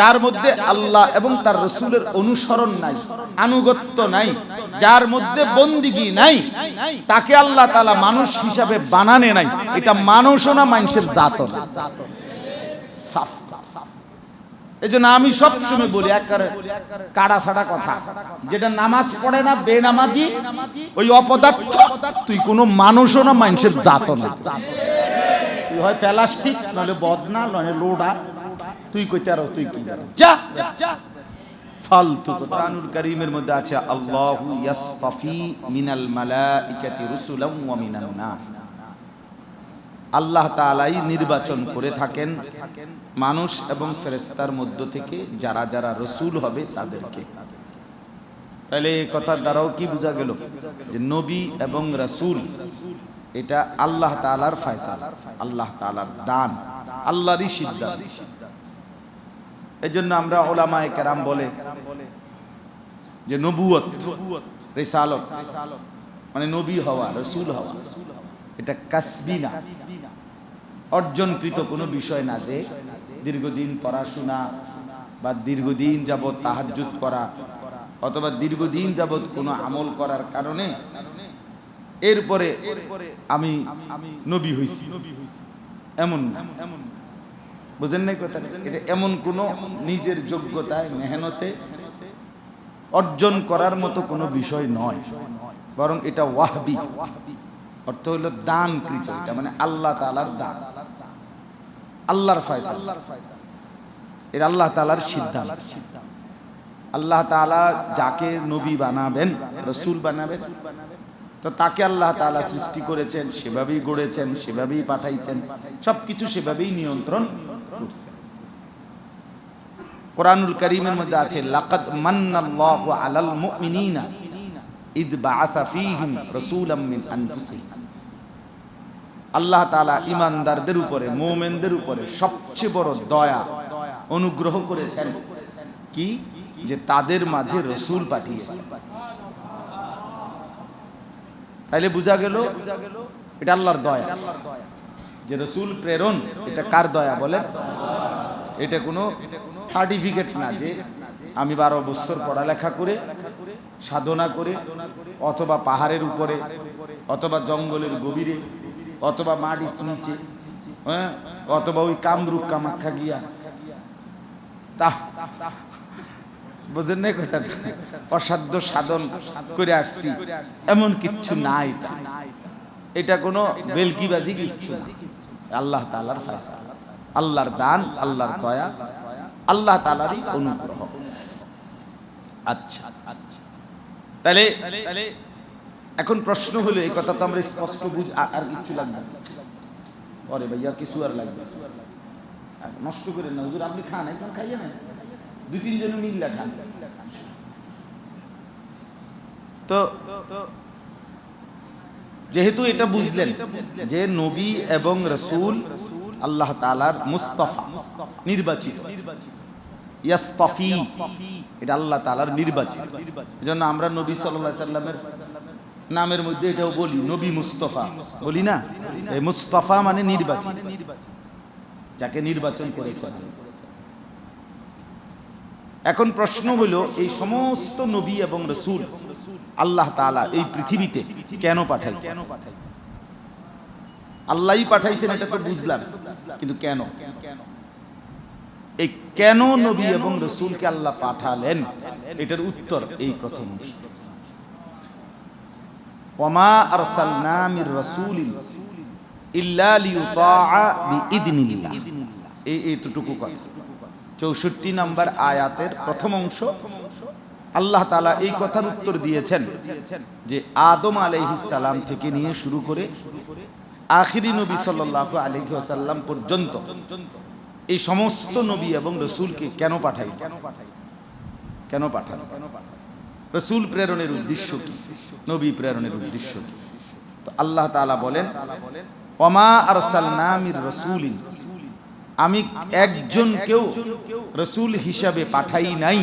যার মধ্যে আল্লাহ এবং তার রসুলের অনুসরণ নাই, আনুগত্য নাই, যার মধ্যে বন্দিগি নাই, তাকে আল্লাহ তালা মানুষ হিসাবে বানানে নাই। এটা মানুষও না, মানুষের জাত এই জন্য আমি সবসময় বলি একেবারে কাড়া ছাড়া কথা। যেটা নামাজ পড়ে না, বেনামাজি, ওই অপদার্থ, তুই কোনো মানুষও না, মানুষের জাত না। তুই হয় প্লাস্টিক নলে বদনা নলে লোডা। তুই কইতে আরও তুই কি জানো? যা ফালতু কোরআনুল কারীমের মধ্যে আছে, আল্লাহু ইয়াসতাফি মিনাল মালাইকাতি রুসুলাম ওয়া মিনান নাস। আল্লাহ তাআলাই নির্বাচন করে থাকেন মানুষ এবং ফেরেশতার মধ্য থেকে যারা যারা রসুল হবে তাদেরকে। তাহলে এই কথার দ্বারাও কি বোঝা গেল যে নবী এবং রাসূল, এটা আল্লাহ তাআলার ফয়সালা, আল্লাহ তাআলার দান, আল্লাহরই সিদ্ধান্ত। এই জন্য আমরা ওলামায়ে কেরাম বলে যে নবুয়ত, রিসালত মানে নবী হওয়া, রসুল হওয়া, এটা কাসবি না অর্জনকৃত কোনো বিষয় না যে দীর্ঘদিন পড়াশোনা বা দীর্ঘদিন যাবৎ তাহাজ্জুদ করা অথবা দীর্ঘদিন যাবৎ কোনো আমল করার কারণে এরপরে আমি নবী হইছি এমন না। বুঝেন নাই কথা? এটা এমন কোনো নিজের যোগ্যতায়, মেহনতে অর্জন করার মতো কোনো বিষয় নয়। বরং এটা ওয়াহবি। অর্থ হলো দানকৃত, এটা মানে আল্লাহ তালার দান। আল্লাহর ফয়সালা। এটা আল্লাহ তাআলার সিদ্ধান্ত। আল্লাহ তাআলা যাকে নবী বানাবেন, রসুল বানাবেন, তো তাকে আল্লাহ তাআলা সৃষ্টি করেছেন, সেভাবেই গড়েছেন, সেভাবেই পাঠাইছেন, সবকিছু সেভাবেই নিয়ন্ত্রণ করছেন কোরআনুল করিমের মধ্যে আছে, লাকাদ মান্নাল্লাহু আলাল মুমিনিনা ইদ বাআসা ফীহিম রাসূলাম মিন আনফুসিহিম। আল্লাহ তাআলা ঈমানদারদের উপরে, মুমিনদের উপরে সবচেয়ে বড় দয়া অনুগ্রহ করেছেন। কি? যে তাদের মাঝে রসুল পাঠিয়েছেন তাইলে বোঝা গেল, এটা আল্লাহর দয়া। যে রসুল প্রেরণ, এটা কার দয়া বলে? এটা কোনো সার্টিফিকেট না যে আমি বারো বছর পড়ালেখা করে, সাধনা করে, অথবা পাহাড়ের উপরে, অথবা জঙ্গলের গভীরে, অথবা মাটির নিচে হ্যাঁ? অথবা ওই কামরূপ কামাখ্যা গিয়া। তা, বুঝেন নাই কথাটা? অসাধ্য সাধন করে আসছি। এমন কিচ্ছু না এটা। এটা কোনো বেলকিবাজি কিচ্ছু না। আল্লাহ তালার ফয়সালা। আল্লাহর দান, আল্লাহর দয়া, আল্লাহ তালারই অনুগ্রহ। আচ্ছা আচ্ছা। তাহলে এখন প্রশ্ন হলো, এই কথা তো আমরা স্পষ্ট বুঝ আর কিছু লাগবে। ওরে ভাইয়া, কিছু আর লাগবে নষ্ট করে না। হুজুর, আপনি খান একদম খাইয়ে না দুই তিনজন মিল্লা খান। তো যেহেতু এটা বুঝলেন যে নবী এবং রসুল আল্লাহ তালার মুস্তাফা, নির্বাচিত। ইয়াস্তাফি, এটা আল্লাহ তালার নির্বাচিত। এজন্য আমরা নবী সাল্লাল্লাহু সাল্লামের নামের মধ্যে এটাও বলি, নবী মুস্তফা। বলি না? এই মুস্তফা মানে নির্বাচিত। যাকে নির্বাচন করেছেন। এখন প্রশ্ন হলো, এই সমস্ত নবী এবং রসুল আল্লাহ তাআলা এই পৃথিবীতে কেন পাঠাইছেন? আল্লাহই পাঠাইছেন এটা তো বুঝলাম, কিন্তু কেন? এই কেন নবী এবং রসুলকে আল্লাহ পাঠালেন? এটার উত্তর এই প্রথম অংশ। ওয়ামা আরসালনা মির ইল্লা লিইউতাআ বিইذনিল্লাহ এই এইটুকু কথা। চৌষট্টি নম্বর আয়াতের প্রথম অংশ, আল্লাহ তালা এই কথার উত্তর দিয়েছেন যে আদম সালাম থেকে নিয়ে শুরু করে আখিরি নবী সাল্লাল্লাহু আলাইহি ওয়াসাল্লাম পর্যন্ত এই সমস্ত নবী এবং রসুলকে কেন পাঠাই? কেন পাঠাই কেন পাঠান? রসুল প্রেরণের উদ্দেশ্য কি? নবী প্রেরণের উদ্দেশ্য কি? তো আল্লাহ তাআলা বলেন ওমা আরসালনা মির রাসূলিন। আমি একজনকেও রসুল হিসাবে পাঠাই নাই,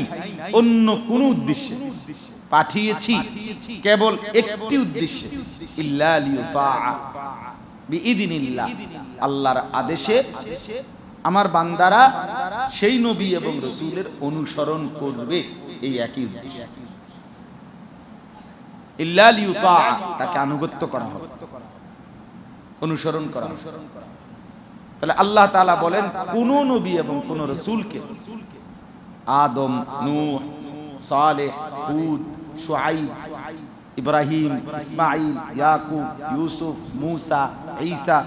অন্য কোন উদ্দেশ্যে। পাঠিয়েছি কেবল একটি উদ্দেশ্যে। আল্লাহর আদেশে আমার বান্দারা সেই নবী এবং রসুলের অনুসরণ করবে, এই একই উদ্দেশ্য। ইল্লা তাকে আনুগত্য করা হবে। অনুসরণ করা হবে। তাহলে আল্লাহ তাআলা বলেন, কোন নবী এবং কোন রসুলকে আদম, নূহ, সালেহ, হুদ ইব্রাহিম ইসমাইল ইয়াকুব, ইউসুফ, মুসা, ঈসা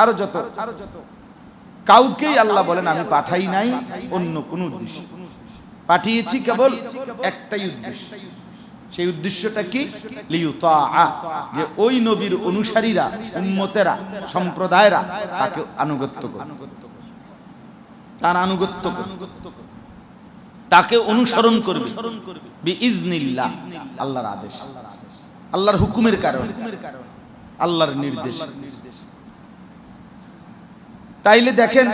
আরও যত কাউকেই আল্লাহ বলেন, আমি পাঠাই নাই অন্য কোন উদ্দেশ্য। পাঠিয়েছি কেবল একটাই উদ্দেশ্য। সেই উদ্দেশ্যটা কি? যে ওই নবীর অনুসারীরা, উম্মতেরা, সম্প্রদায়রা তাকে আনুগত্য করবে তার আনুগত্য তাকে অনুসরণ করবে। আল্লাহর আদেশ। আল্লাহর হুকুমের কারণে। আল্লাহর নির্দেশ। তাইলে দেখেন,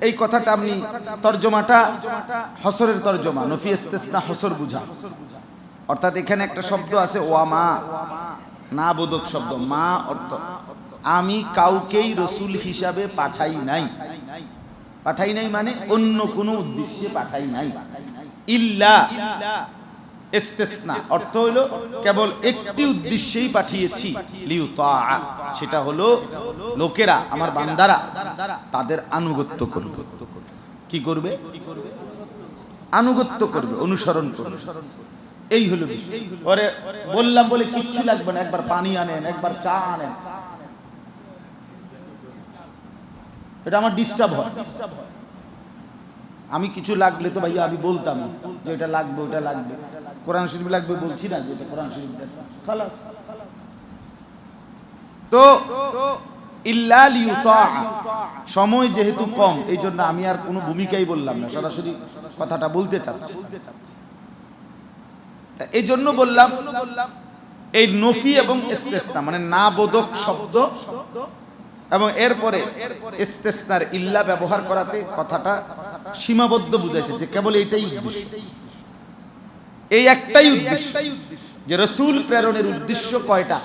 এই কথাটা আপনি তর্জমাটা, হসরের তর্জমা, নফি ইস্তেসনা, হসর বুঝা। অর্থাৎ এখানে একটা শব্দ আছে ওয়ামা না বোধক শব্দ, মা অর্থ। আমি কাউকেই রসুল হিসাবে পাঠাই নাই। পাঠাই নাই মানে অন্য কোনো উদ্দেশ্যে পাঠাই নাই। ইল্লা অর্থ হলো কেবল একটি উদ্দেশ্যেই পাঠিয়েছি সেটা হলো লোকেরা, আমার বান্দারা, তাদের আনুগত্য করবে। কি করবে? আনুগত্য করবে, অনুসরণ করবে। এই হলো। ওরে বললাম বলে কিচ্ছু লাগবে না, একবার পানি আনেন, একবার চা আনেন। এটা আমার ডিস্টার্ব হয়। আমি কিছু লাগলে তো ভাইয়া আমি বলতাম যে এটা লাগবে, ওটা লাগবে। কোরআন শরীফ লাগবে বলছি না যে কোরআন শরীফ খালাস। তো সময় যেহেতু কম এই জন্য আমি আর কোনো ভূমিকাই বললাম না, সরাসরি কথাটা বলতে চাচ্ছি। এই জন্য বললাম, এই নফি এবং ইস্তেসনা মানে না বোধক শব্দ এবং এরপরে ইস্তেসনার ইল্লা ব্যবহার করাতে কথাটা সীমাবদ্ধ যে কেবল উদ্দেশ্য। এই একটাই উদ্দেশ্য যে রসুল প্রেরণের উদ্দেশ্য কয়টা?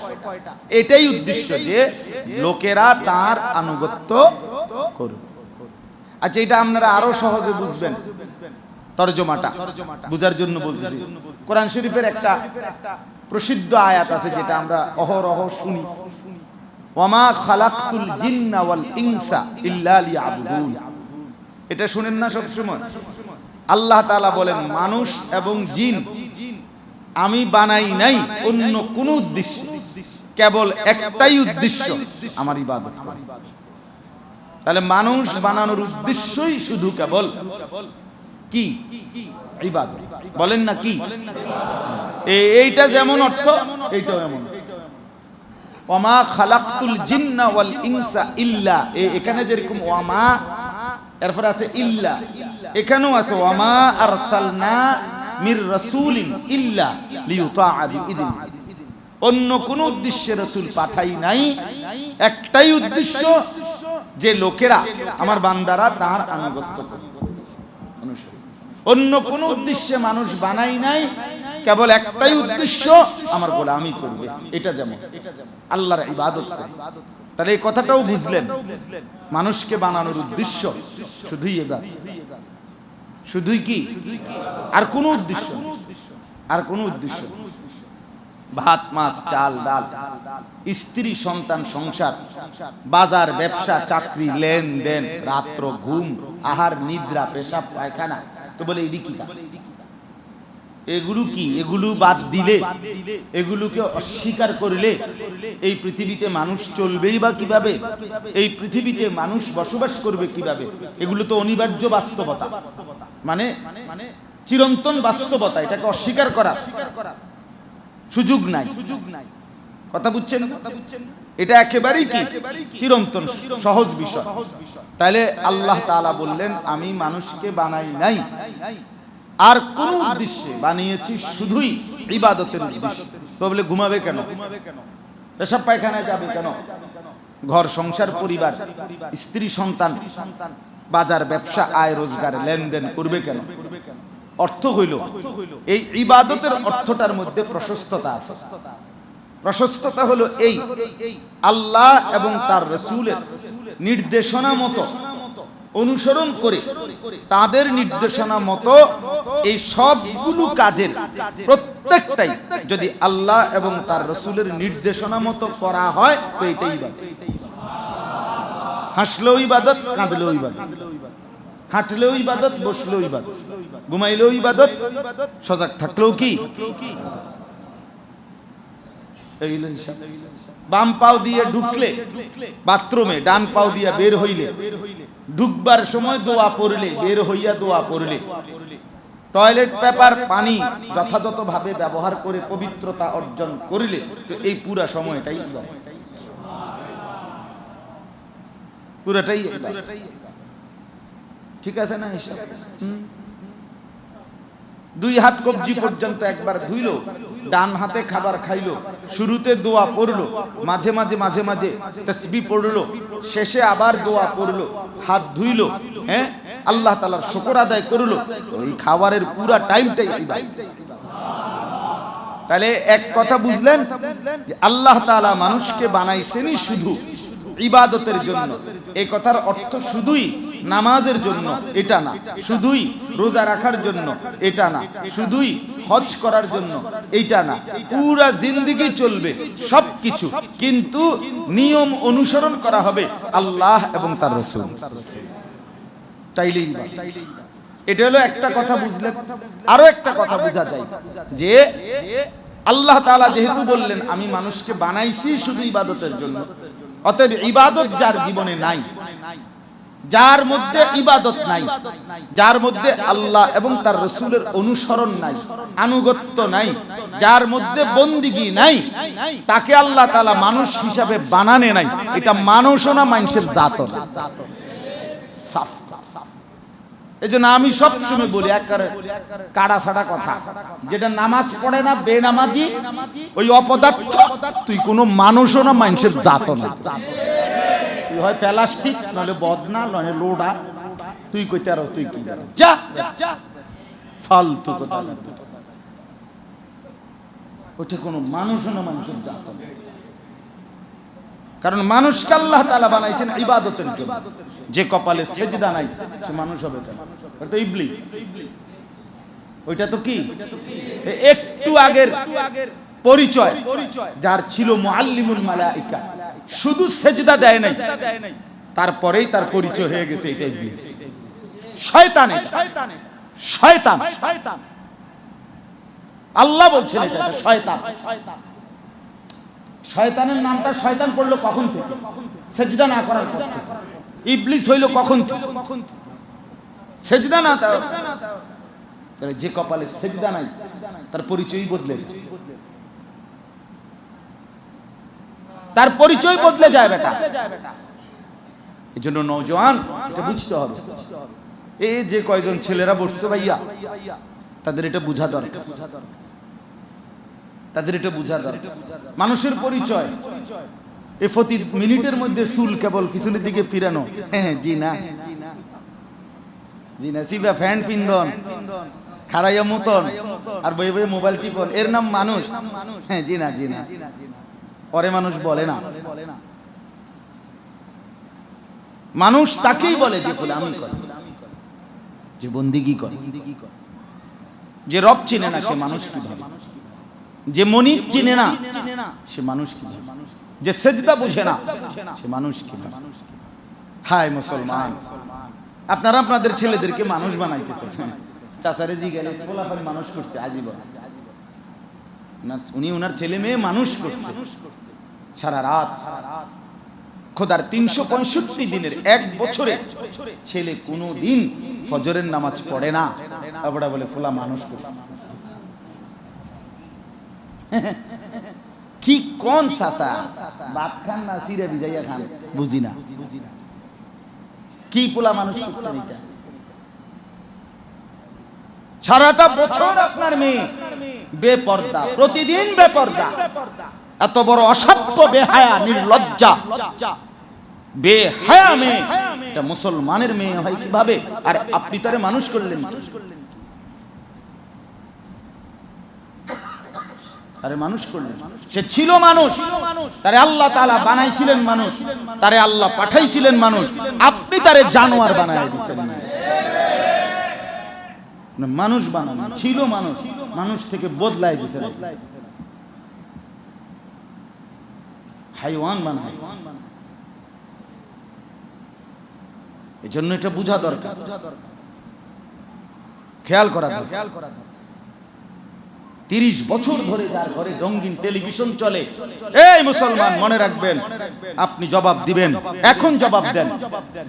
এটাই উদ্দেশ্য যে লোকেরা তার আনুগত্য করবে আচ্ছা এটা আপনারা আরও সহজে বুঝবেন। তর্জমাটা। বুঝার জন্য বলতেছি। কোরআন শরীফের একটা প্রসিদ্ধ আয়াত আছে যেটা আমরা অহরহ শুনি। ওয়ামা খালাকতুল জিন্না ওয়াল ইনসা ইল্লা লিয়াবুদুন। এটা শুনেন না সব সময় আল্লাহ তাআলা বলেন, মানুষ এবং জিন আমি বানাই নাই অন্য কোন উদ্দেশ্য। কেবল একটাই উদ্দেশ্য, আমার ইবাদত করা। তাহলে মানুষ বানানোর উদ্দেশ্যই শুধু কেবল কি? ইবাদত। বলেন না কি? এইটা যেমন অর্থ এইটাও এমন। ওয়ামা খালাকতুল জিন্না ওয়াল ইনসা ইল্লা। এখানে যেরকম ওয়ামা এরপর আছে ইল্লা। এখানেও আছে ওয়ামা আরসালনা মির রাসূলিন ইল্লা লিইউতাআ বিইذن অন্য কোন উদ্দেশ্যে রসুল পাঠাই নাই। একটাই উদ্দেশ্য যে লোকেরা আমার বান্দারা তার আনুগত্য করবে। অন্য কোন উদ্দেশ্যে মানুষ বানাই নাই, কেবল একটাই উদ্দেশ্য, আমার গোলামি করবে। এটা যেমন। আল্লাহর ইবাদত তাহলে এই কথাটাও বুঝলেন। মানুষকে বানানোর উদ্দেশ্য শুধুই এবার। শুধুই কি? আর কোন উদ্দেশ্য আর কোন উদ্দেশ্য ভাত, মাছ, চাল, ডাল। স্ত্রী, সন্তান, সংসার, বাজার, ব্যবসা, চাকরি, লেনদেন, রাত্র, ঘুম, আহার, নিদ্রা, পেশাব, পায়খানা। তো বলে এডি কি? এগুলো কি? এগুলো বাদ দিলে, এগুলোকে অস্বীকার করলে এই পৃথিবীতে মানুষ চলবেই বা কীভাবে? এই পৃথিবীতে মানুষ বসবাস করবে কীভাবে? এগুলো তো অনিবার্য বাস্তবতা। মানে চিরন্তন বাস্তবতা, এটাকে অস্বীকার করা সুযোগ নাই। সুযোগ নাই কথা বুঝছেন কথা বুঝছেন? এটা একেবারেই কি? চিরন্তন, সহজ বিষয়। তাহলে আল্লাহ তাআলা বললেন, আমি মানুষকে বানাই নাই। আর কোন উদ্দেশ্যে বানিয়েছি শুধুই ইবাদতের উদ্দেশ্যে। তো বলে, ঘুমাবে কেন? পেশাব পায়খানায় যাবে কেন? ঘর সংসার পরিবার, স্ত্রী সন্তান, বাজার ব্যবসা, আয় রোজগার, লেনদেন করবে কেন? অর্থ হইল, এই ইবাদতের অর্থটার মধ্যে প্রশস্ততা আছে। প্রশস্ততা হলো এই, আল্লাহ এবং তার রসুলের নির্দেশনা মতো অনুসরণ করে তাদের নির্দেশনা মতো এই সবগুলো কাজের প্রত্যেকটাই যদি আল্লাহ এবং তার রসুলের নির্দেশনা মতো করা হয়, তো এটাই ইবাদত। হাসলেও ইবাদত, কাঁদলেও ইবাদত। হাঁটলেও ইবাদত, বসলেও ইবাদত। ঘুমাইলেও ইবাদত, সজাগ থাকলেও কি? বাম পাও দিয়ে ঢুকলে, বাথরুমে, ডান পাও দিয়ে বের হইলে, ঢুকবার সময় দোয়া পড়লে, বের হইয়া দোয়া পড়লে টয়লেট পেপার, পানি যথাযথভাবে ব্যবহার করে পবিত্রতা অর্জন করিলে, তো এই পুরা সময়টাই। পুরাটাই ঠিক আছে না, হিসাব। দুই হাত কবজি পর্যন্ত একবার ধুইলো, ডান হাতে খাবার খাইলো, শুরুতে দোয়া পড়ল, মাঝে মাঝে মাঝে মাঝে তসবি পড়ল, শেষে আবার দোয়া পড়ল, হাত ধুইলো হ্যাঁ আল্লাহ তালার শুকর আদায় করল, তো এই খাবারের পুরা টাইমটাই। তাহলে এক কথা বুঝলেন আল্লাহ তাআলা মানুষকে বানাইছেনই শুধু ইবাদতের জন্য এই কথার অর্থ শুধুই নামাজের জন্য এটা না। শুধুই রোজা রাখার জন্য এটা না। শুধুই হজ করার জন্য এইটা না। পুরা জিন্দিগি চলবে সবকিছু। কিন্তু নিয়ম অনুসরণ করা হবে আল্লাহ এবং তার রসুল। চাইলেই এটা হলো একটা কথা বুঝলেন আরও একটা কথা বোঝা যায় যে আল্লাহ তাআলা যেহেতু বললেন, আমি মানুষকে বানাইছি শুধু ইবাদতের জন্য। অতএব ইবাদত যার জীবনে নাই। যার মধ্যে ইবাদত নাই, যার মধ্যে আল্লাহ এবং তার রসুলের অনুসরণ নাই, আনুগত্য নাই, যার মধ্যে বন্দিগি নাই, তাকে আল্লাহ তালা মানুষ হিসাবে বানানে নাই। এটা মানুষও না, মানুষের জাত। সাফ এই জন্য আমি সব সময় বলি একেবারে কাড়া ছাড়া কথা। যেটা নামাজ পড়ে না, বেনামাজি, ওই অপদার্থ, তুই কোনো মানুষও না, মানুষের জাত না। তুই হয় প্লাস্টিক নলে বদনা নলে লোডা। তুই কইতে আর তুই কি? যা ফালতু কথা। ওটা কোনো মানুষও না মানুষের জাত। কারণ মানুষকে আল্লাহ তাআলা বানাইছেন ইবাদতের জন্য। যে কপালে সেজদা নাই, সে মানুষ হবে কেন? তো ইবলিস। ওইটা তো কি? একটু আগের পরিচয়, যার ছিল মুআল্লিমুল মালাইকা। শুধু সেজদা দেয় নাই। তারপরেই তার পরিচয় হয়ে গেছে এটা ইবলিস। শয়তান এটা। শয়তান আল্লাহ বলছেন এটা এটা শয়তান। শয়তানের নামটা শয়তান পড়ল কখন থেকে? সেজদা না করার। ইবলিস হইল কখন থেকে? সেজদা না তার। তাহলে যে কপালে সেজদা নাই তার পরিচয়ই বদলে যায়। তার পরিচয় বদলে যায় বেটা। এই জন্য নৌজওয়ান এটা বুঝতে হবে। এই যে কয়জন ছেলেরা বসছে ভাইয়া, তাদের এটা বোঝা দরকার। তাদের এটা বোঝা দরকার। মানুষের পরিচয়। এ প্রতি মিনিটের মধ্যে চুল কেবল পিছনের দিকে ফিরানো। হ্যাঁ জি না। জি না, সিবা, ফ্যান পিন্দন খারাইয়া মতন, আর বই বই মোবাইল টিপন। এর নাম মানুষ। হ্যাঁ জি না জি না। পরে মানুষ বলে না। মানুষ তাকেই বলে যে গোলামি করে। যে বন্দিগি করে। যে রব চিনে না, সে মানুষ কি ভাবে? যে মনিব চিনে না, সে মানুষ কি ভাবে? যে সেজদা বুঝে না, সে মানুষ কি ভাবে? হায় মুসলমান। আপনারা আপনাদের ছেলেদেরকে মানুষ বানাইতেছেন। চাচারে জি ফলাফল মানুষ করছে, আজীবন? উনি উনার ছেলে মেয়ে মানুষ করছে। সারা রাত খোদার তিনশো পঁয়ষট্টি দিনের এক বছরে ছেলে কোনো দিন ফজরের নামাজ পড়ে না। আবড়া বলে, ফোলা মানুষ করছে। কি কোন সাসা? ভাত খান না, সিরে ভিজাইয়া খান, বুঝি না। কি পোলা মানুষ করছেন এটা? সারাটা বছর আপনার মেয়ে। বেপর্দা, প্রতিদিন বেপর্দা। এত বড় অসভ্য, বেহায়া, নির্লজ্জা। বেহায়া মেয়ে, এটা মুসলমানের মেয়ে হয় কীভাবে? আর আপনি তারে মানুষ করলেন মানুষ করলেন। সে ছিল মানুষ। তারে আল্লাহ তাআলা বানাইছিলেন মানুষ। তারে আল্লাহ পাঠাইছিলেন মানুষ। আপনি তারে জানোয়ার বানাই দিয়েছেন মানুষ বানানো। ছিল মানুষ। মানুষ থেকে বদলাই দিয়েছেন হাইওয়ান এই জন্য এটা বোঝা দরকার। খেয়াল করা খেয়াল করা তিরিশ বছর ধরে যার ঘরে রঙিন টেলিভিশন চলে, এই মুসলমান মনে রাখবেন, আপনি জবাব দিবেন। এখন জবাব দেন,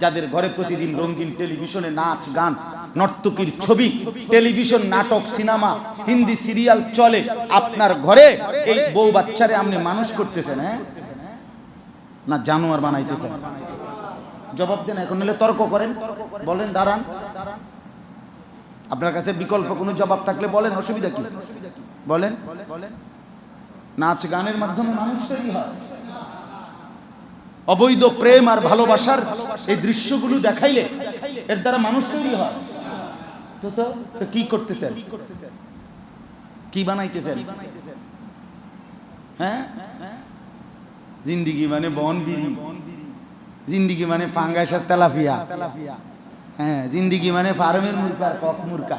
যাদের ঘরে প্রতিদিন রঙিন টেলিভিশনে নাচ, গান নর্তকীর ছবি, টেলিভিশন, নাটক, সিনেমা, হিন্দি সিরিয়াল চলে আপনার ঘরে, এই বউ বাচ্চারে আপনি মানুষ করতেছেন হ্যাঁ? না জানোয়ার বানাইতেছেন। জবাব দেন, এখন নিলে তর্ক করেন। বলেন, দাঁড়ান। আপনার কাছে বিকল্প কোনো জবাব থাকলে বলেন, অসুবিধা কি? বলেন। নাচ গানের মাধ্যমে মানুষ তৈরি হয়। অবৈধ প্রেম আর ভালোবাসার এই দৃশ্যগুলো দেখাইলে এর দ্বারা মানুষ তৈরি হয়। তো তো কি করতেছেন? কি বানাইতেছেন? হ্যাঁ? জিন্দিগি মানে জিন্দিগি মানে আর তেলাফিয়া হ্যাঁ জিন্দিগি মানে ফার্মের কক মুরকা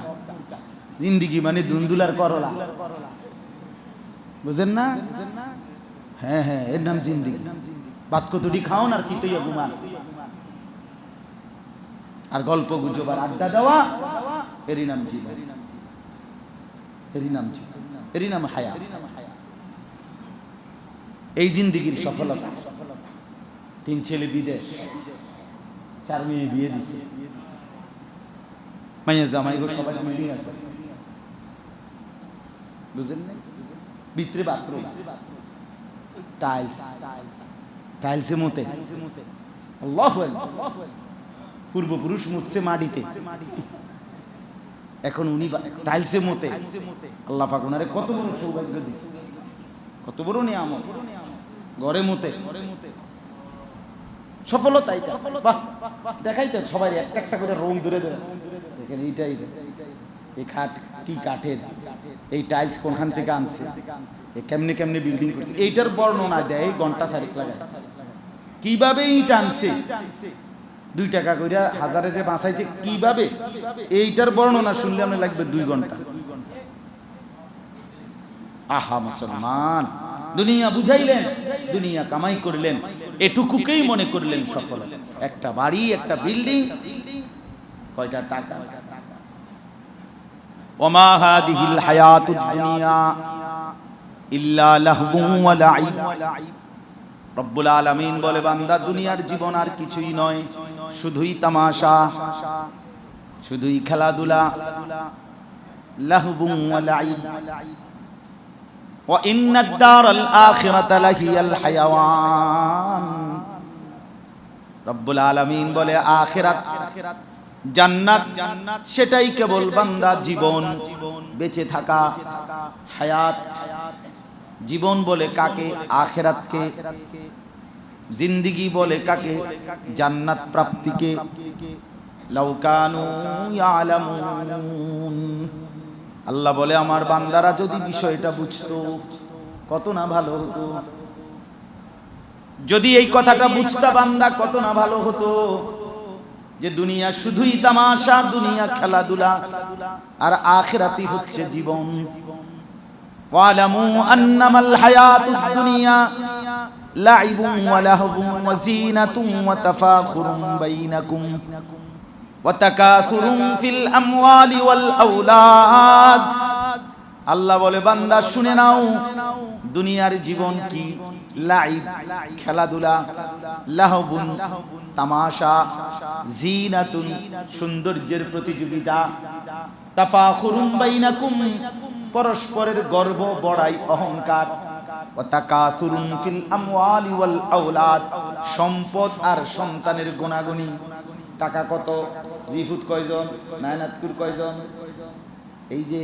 জিন্দিগি মানে করলা। বুঝেন না? হ্যাঁ হ্যাঁ এর নাম জিন্দিগি। বাত কতটি খাওন আর চিতইয়া আর গল্প গুজব আর আড্ডা দেওয়া। এরই নাম জীবন। এরই নাম জীবন। এরই নাম হায়া। এই জিন্দিগির সফলতা। তিন ছেলে বিদেশ। চার মেয়ে বিয়ে দিছে। মাইয়া সবাই আছে। বুঝলেন টাইলস টাইলসে মতে। আল্লাহ পূর্বপুরুষ মুতছে মাটিতে। এখন উনি টাইলসে মতে। আল্লাহ পাক ওনারে কত বড় সৌভাগ্য দিছে। কত বড় নিয়ামত। ঘরে মতে। সফলতা এটা। দেখাইতে সবাই একটা একটা করে রং ধরে ধরে। দেখেন এইটাই এই খাট কি কাঠের? এই টাইলস কোনখান থেকে আনছে? এ কেমনে কেমনে বিল্ডিং করছে? এইটার বর্ণনা দেয় ঘণ্টা চারিক লাগায়। কীভাবে ইট আনছে? দুই টাকা কইরা হাজারে যে বাঁচাইছে, কীভাবে? এইটার বর্ণনা শুনলে আমি লাগবে দুই ঘণ্টা। আহা, মুসলমান। দুনিয়া বুঝাইলেন, দুনিয়া কামাই করলেন, এটুকুকেই মনে করলেন সফল। একটা বাড়ি, একটা বিল্ডিং, কয়টা টাকা? ওমা হাদিহিল হায়াতুদ দুনিয়া ইল্লা লাহবু ওয়া লাইব। রব্বুল আলামিন বলে বান্দা দুনিয়ার জীবন আর কিছুই নয় শুধুই তামাশা শুধুই খেলাধুলা লাহবু ওয়া লাইব وإن الدار الآخرة لهي الحيوان রব্বুল আলামিন বলে আখিরাত জান্নাত সেটাই কেবল বান্দা জীবন বেঁচে থাকা হায়াত জীবন বলে কাকে? আখেরাতকে। জিন্দিগি বলে কাকে? জান্নাত প্রাপ্তিকে। আল্লাহ বলে, আমার বান্দারা যদি বিষয়টা বুঝতো, কত না ভালো হতো। যদি এই কথাটা বুঝতা বান্দা, কত না ভালো হতো। যে দুনিয়া শুধুই তামাশা, দুনিয়া খেলাধুলা, আর আখেরাতি হচ্ছে জীবন। হায়াতুদ দুনিয়া লাইবুন ওয়া লাহবুন ওয়া জিনাতুন ওয়া তাফাখুরুন বাইনাকুম ওয়াতাকাসুরুন ফিল আমওয়ালি আল্লাহ বলে, বান্দা, শুনে নাও, দুনিয়ার জীবন কি? লাইব, খেলাধুলা, লাহবুন, তামাশা, জিনাতুন, সৌন্দর্যের প্রতিযোগিতা, তাফাখুরুন বাইনাকুম পরস্পরের গর্ব বড়াই অহংকার। সম্পদ আর সন্তানের গুণাগুনি টাকা কত? রিফুত কয়জন? নায়নাতকুর কয়জন? এই যে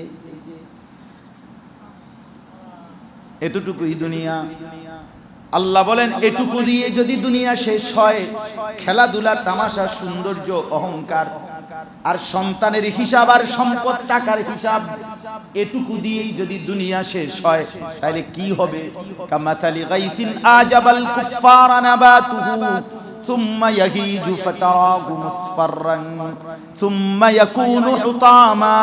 এতটুকুই দুনিয়া। আল্লাহ বলেন, এটুকু দিয়ে যদি দুনিয়া শেষ হয় খেলাধুলা তামাশা সৌন্দর্য, অহংকার আর সন্তানের হিসাব আর সম্পদ টাকার হিসাব এটুকু দিয়েই যদি দুনিয়া শেষ হয় তাহলে কি হবে কামাতালি গাইসিন আজাবাল কুফারা নাবাতুহু ثم يهيج فتراه مصفرا ثم يكون حطاما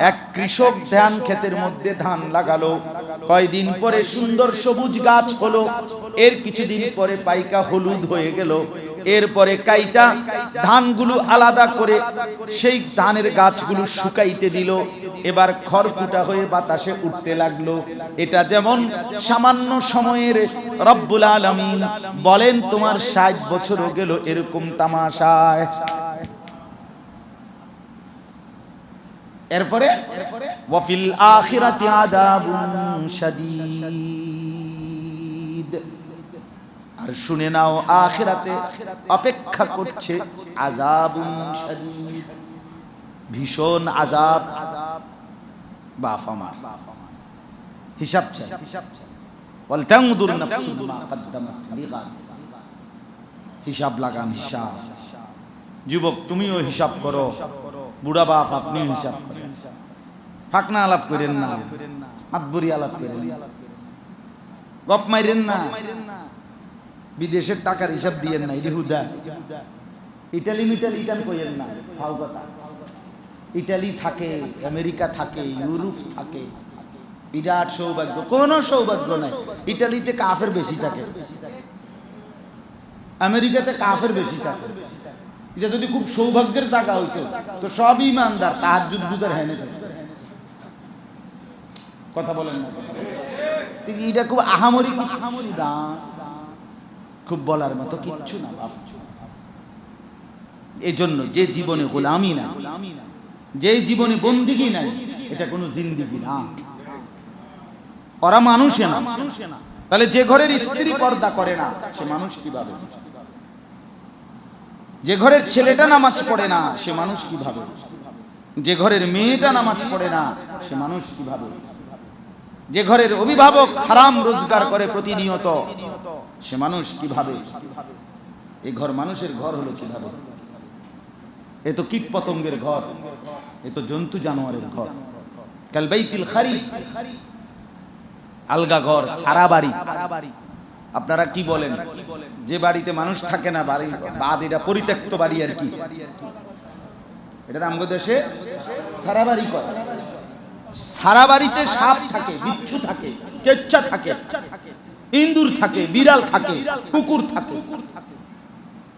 এক কৃষক ধান ক্ষেতের মধ্যে ধান লাগালো কয়দিন পরে সুন্দর সবুজ গাছ হলো এর কিছুদিন পরে পাইকা হলুদ হয়ে গেল এরপরে কাইটা ধানগুলো আলাদা করে সেই ধানের গাছগুলো শুকাইতে দিল। এবার খড়কুটা হয়ে বাতাসে উঠতে লাগল। এটা যেমন সামান্য সময়ের রব্বুল আলামিন বলেন, তোমার ষাট বছরও গেল এরকম তামাশায়। এরপরে ওয়াফিল আখিরাতি আদাবুন শাদীদ। আর শুনে নাও, আখিরাতে অপেক্ষা করছে শাদীদ। ভীষণ আযাব। বাপ আমার। হিসাব হিসাব লাগান, হিসাব। যুবক, তুমিও হিসাব করো। বুড়া বাপ, আপনিও হিসাব করেন। ফাকনা আলাপ করেন না। মাতবুরি আলাপ করেন। গপ মাইরেন না। বিদেশের টাকার হিসাব দিয়েন না, এটি ইটালি মিটালি ইটান কইেন না ফাউ কথা। ইটালি থাকে, আমেরিকা থাকে, ইউরোপ থাকে। বিরাট সৌভাগ্য, কোনো সৌভাগ্য নাই। ইটালিতে কাফের বেশি থাকে। আমেরিকাতে কাফের বেশি থাকে। এটা যদি খুব সৌভাগ্যের জায়গা হইতো, তো সব ইমানদার তাহার যুদ্ধ বুঝার থাকে। কথা বলেন না। এটা খুব আহামরি আহামরি দান। খুব বলার মতো কিচ্ছু না, বাপ। জন্য যে জীবনে গোলামি না যে জীবনে বন্দিগি নাই, এটা কোনো জিন্দিগি না। ওরা মানুষে না। তাহলে যে ঘরের স্ত্রী পর্দা করে না, সে মানুষ কীভাবে? যে ঘরের ছেলেটা নামাজ পড়ে না, সে মানুষ কীভাবে? যে ঘরের মেয়েটা নামাজ পড়ে না, সে মানুষ কীভাবে? যে ঘরের অভিভাবক হারাম রোজগার করে প্রতিনিয়ত সে মানুষ কীভাবে? এই ঘর মানুষের ঘর হলো কীভাবে? এ তো কীট পতঙ্গের ঘর, এ তো জন্তু জানোয়ারের ঘর। কালবাইতিল খারি আলগা ঘর, সারা বাড়ি। আপনারা কি বলেন? যে বাড়িতে মানুষ থাকে না, বাড়ি বাদ এটা পরিত্যক্ত বাড়ি আর কি? এটা আমগো দেশে সারা বাড়ি করে। সারা বাড়িতে সাপ থাকে, বিচ্ছু থাকে কেচ্চা থাকে। ইন্দুর থাকে, বিড়াল থাকে, কুকুর থাকে।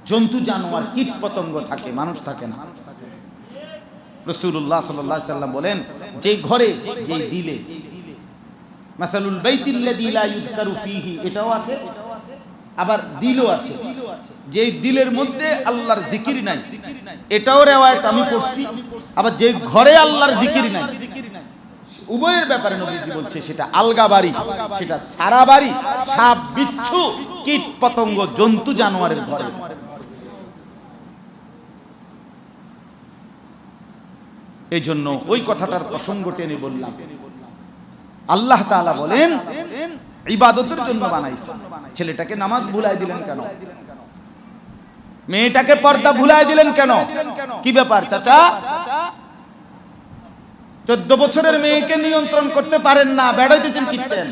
জন্তু, জানোয়ার, কীট পতঙ্গ থাকে, মানুষ থাকে না। রসুল্লাহ সাল্লাম বলেন, যে ঘরে, যে দিলে, মাসালুল বাইতিল্লাযী লা ইউযকারু ফীহি, এটাও আছে, আবার দিলও আছে। যে দিলের মধ্যে আল্লাহর জিকির নাই, এটাও রেওয়ায়েত আমি পড়ছি, আবার যে ঘরে আল্লাহর জিকির নাই উভয়ের ব্যাপারে নবীজি বলছে, সেটা আলগা বাড়ি, সেটা সারা বাড়ি, সাপ, বিচ্ছু, কীট, পতঙ্গ, জন্তু, জানোয়ারের ঘরে। এই জন্য ওই কথাটার প্রসঙ্গ টেনে বললাম। আল্লাহ তাআলা বলেন, ইবাদতের জন্য বানাইছে ছেলেটাকে নামাজ ভুলাই দিলেন কেন? মেয়েটাকে পর্দা ভুলাই দিলেন কেন? কি ব্যাপার, চাচা? চোদ্দ বছরের মেয়েকে নিয়ন্ত্রণ করতে পারেন না, বেড়াইতেছেন কিনতেন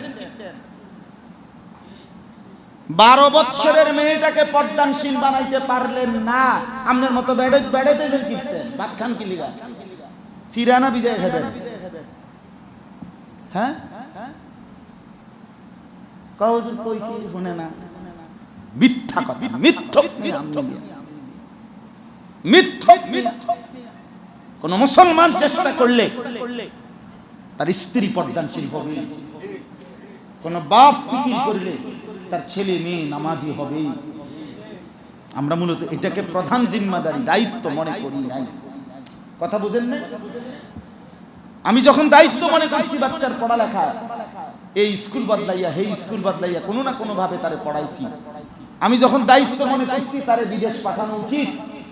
বারো বছরের মেয়েটাকে পর্দানশীল বানাইতে পারলেন না, আপনার মতো বেড়াই, বেড়াইতেছেন কিনতেন ভাত খান কি লিগা? সিরানা বিজয় খাবেন হ্যাঁ? কওজুর কইছি, শুনে না। মিথ্যা কথা, মিথ্যক মিথ্যক মিথ্যক কোন মুসলমান চেষ্টা করলে তার স্ত্রী পর্দানশীল হবে। কোন বাপ ফিকির করলে তার ছেলে মেয়ে নামাজি হবে। আমরা মূলত এটাকে প্রধান জিম্মাদারি, দায়িত্ব মনে করি নাই। কথা বুঝেন না আমি যখন দায়িত্ব মনে করছি বাচ্চার পড়ালেখা, এই স্কুল বদলাইয়া, হে স্কুল বদলাইয়া কোনো না কোনো ভাবে তারে পড়াইছি। আমি যখন দায়িত্ব মনে করছি তারে বিদেশ পাঠানো উচিত।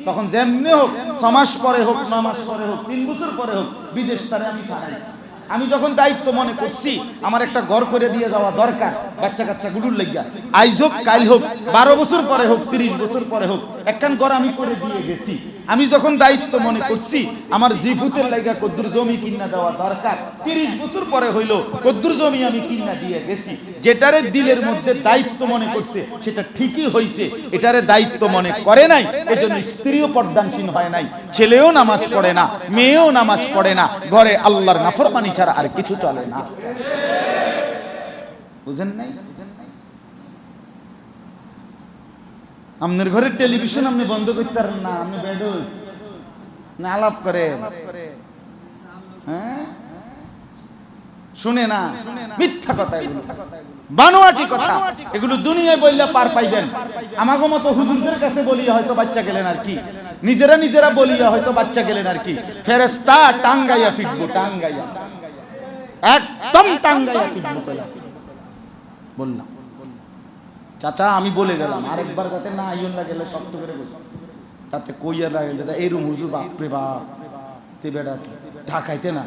তখন যেমনি হোক ছমাস পরে হোক ন মাস পরে হোক, তিন বছর পরে হোক, বিদেশ তারে আমি পাঠাইছি। আমি যখন দায়িত্ব মনে করছি, আমার একটা ঘর করে দিয়ে যাওয়া দরকার বাচ্চা কাচ্চা গুলুর লেগা। আইজ হোক, কাল হোক, বারো বছর পরে হোক, তিরিশ বছর পরে হোক, একখান ঘর আমি করে দিয়ে গেছি। আমি যখন দায়িত্ব মনে করছি, আমার জিফুতের লাইগা কদ্দুর জমি কিনা দেওয়া দরকার। তিরিশ বছর পরে হইল, কদ্দুর জমি আমি কিনা দিয়ে গেছি। যেটারে দিলের মধ্যে দায়িত্ব মনে করছে, সেটা ঠিকই হয়েছে এটারে দায়িত্ব মনে করে নাই, এজন্য স্ত্রীও পর্দানসীন হয় নাই, ছেলেও নামাজ পড়ে না, মেয়েও নামাজ পড়ে না, ঘরে আল্লাহর নাফরমানি ছাড়া আর কিছু চলে না। বুঝেন নাই? আপনার ঘরের টেলিভিশন আপনি বন্ধ করতে পারেন না, আপনি বেড না, আলাপ করে। হ্যাঁ? শুনে না। মিথ্যা কথা বানোয়াটি কথা। এগুলো দুনিয়ায় বললে পার পাইবেন। আমাগো মতো হুজুরদের কাছে বলিয়া হয়তো বাচ্চা গেলেন আর কি। নিজেরা নিজেরা বলিয়া হয়তো বাচ্চা গেলেন আর কি। ফেরেস্তা টাঙ্গাইয়া ফিটবো টাঙ্গাইয়া। একদম টাঙ্গাইয়া ফিটবো। বললাম। চাচা আমি বলে গেলাম আরেকবার যাতে না আইন না গেলে শক্ত করে বসে। তাতে কইয়া লাগে যাতে এরম হুজুর বাপরে বাপ তে বেড়া ঢাকাইতে না?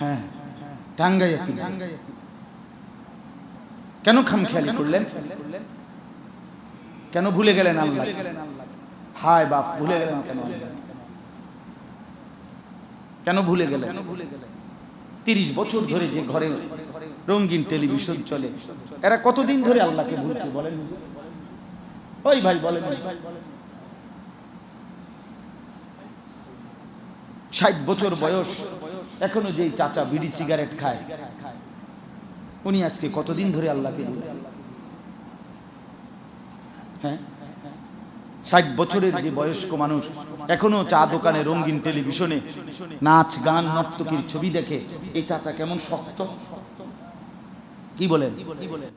হ্যাঁ টাঙ্গাইয়া কেন খামখেয়ালি করলেন? কেন ভুলে গেলেন আল্লাহ হায় বাপ ভুলে গেলেন কেন কেন আল্লাহ? কেন ভুলে গেলেন? তিরিশ বছর ধরে যে ঘরে রঙিন টেলিভিশন চলে, এরা কতদিন ধরে আল্লাহকে ভুলছে বলেন? ওই ভাই বলেন। ষাট বছর বয়স, এখনও যে চাচা বিড়ি সিগারেট খায়, উনি আজকে কতদিন ধরে আল্লাহকে হ্যাঁ? ষাট বছরের যে বয়স্ক মানুষ এখনও চা দোকানে রঙিন টেলিভিশনে নাচ গান নর্তকীর ছবি দেখে এই চাচা কেমন শক্ত? কি বলেন?